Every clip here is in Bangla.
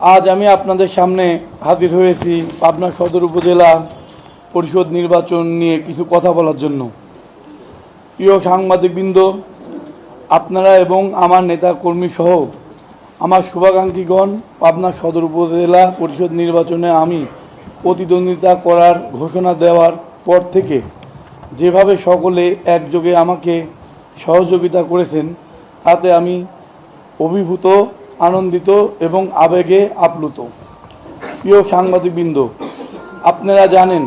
আজ আমি আপনাদের সামনে হাজির হয়েছি পাবনা সদর উপজেলা পরিষদ নির্বাচন নিয়ে কিছু কথা বলার জন্য। প্রিয় সাংবাদিকবৃন্দ, আপনারা এবং আমার নেতা কর্মী সহ আমার শুভাকাঙ্ক্ষীগণ, পাবনা সদর উপজেলা পরিষদ নির্বাচনে আমি প্রতিদ্বন্দ্বিতা করার ঘোষণা দেওয়ার পর থেকে যেভাবে সকলে একযোগে আমাকে সহযোগিতা করেছেন, তাতে আমি অভিভূত আনন্দিত এবং আবেগে আপ্লুত। প্রিয় সাংবাদিকবৃন্দ, আপনারা জানেন,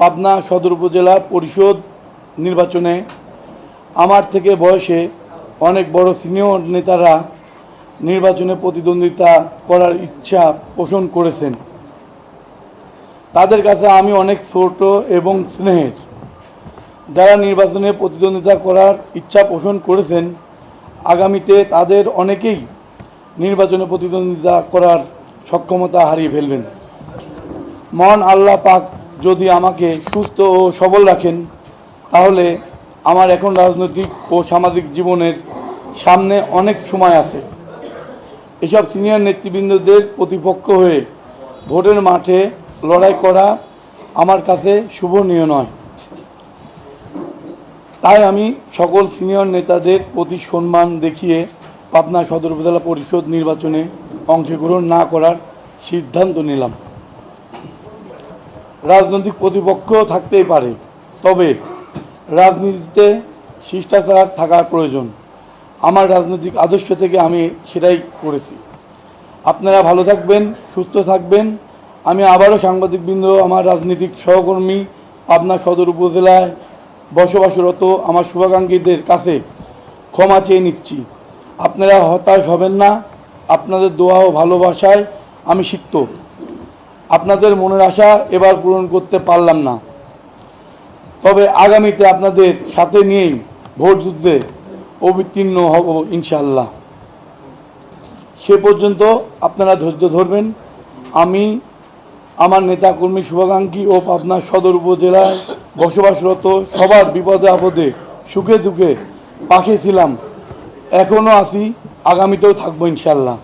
পাবনা সদর উপজেলা পরিষদ নির্বাচনে আমার থেকে বয়সে অনেক বড় সিনিয়র নেতারা নির্বাচনে প্রতিদ্বন্দ্বিতা করার ইচ্ছা পোষণ করেছেন। তাদের কাছে আমি অনেক ছোট এবং স্নেহের। যারা নির্বাচনে প্রতিদ্বন্দ্বিতা করার ইচ্ছা পোষণ করেছেন, আগামীতে তাদের অনেকেই নির্বাচনে প্রতিদ্বন্দ্বিতা করার সক্ষমতা হারিয়ে ফেলবেন। মহান আল্লাহ পাক যদি আমাকে সুস্থ ও সবল রাখেন, তাহলে আমার এখন রাজনৈতিক ও সামাজিক জীবনের সামনে অনেক সময় আছে। এসব সিনিয়র নেতৃবৃন্দদের প্রতিপক্ষ হয়ে ভোটের মাঠে লড়াই করা আমার কাছে শুভনীয় নয়। তাই আমি সকল সিনিয়র নেতাদের প্রতি সম্মান দেখিয়ে পাবনা সদর উপজেলা পরিষদ নির্বাচনে অংশগ্রহণ না করার সিদ্ধান্ত নিলাম। রাজনৈতিক প্রতিপক্ষ থাকতেই পারে, তবে রাজনীতিতে শিষ্টাচার থাকার প্রয়োজন। আমার রাজনৈতিক আদর্শ থেকে আমি সেটাই করেছি। আপনারা ভালো থাকবেন, সুস্থ থাকবেন। আমি আবারও সাংবাদিকবৃন্দ, আমার রাজনৈতিক সহকর্মী, পাবনা সদর উপজেলায় বসবাসরত আমার শুভাকাঙ্ক্ষীদের কাছে ক্ষমা চেয়ে নিচ্ছি। আপনারা হতাশ হবেন না, আপনাদের দোয়া ও ভালোবাসায় আমি শিখত আপনাদের মনের আশা এবার পূরণ করতে পারলাম না। তবে আগামীতে আপনাদের সাথে নিয়েই ভোট যুদ্ধে অবতীর্ণ হব ইনশাল্লাহ সে পর্যন্ত আপনারা ধৈর্য ধরবেন। আমি, আমার নেতাকর্মী শুভাকাঙ্ক্ষী ও পাবনা সদর উপজেলায় বসবাসরত সবার বিপদে আপদে সুখে দুঃখে পাশে ছিলাম। এখনও আছি আগামীতেও থাকব ইনশাল্লাহ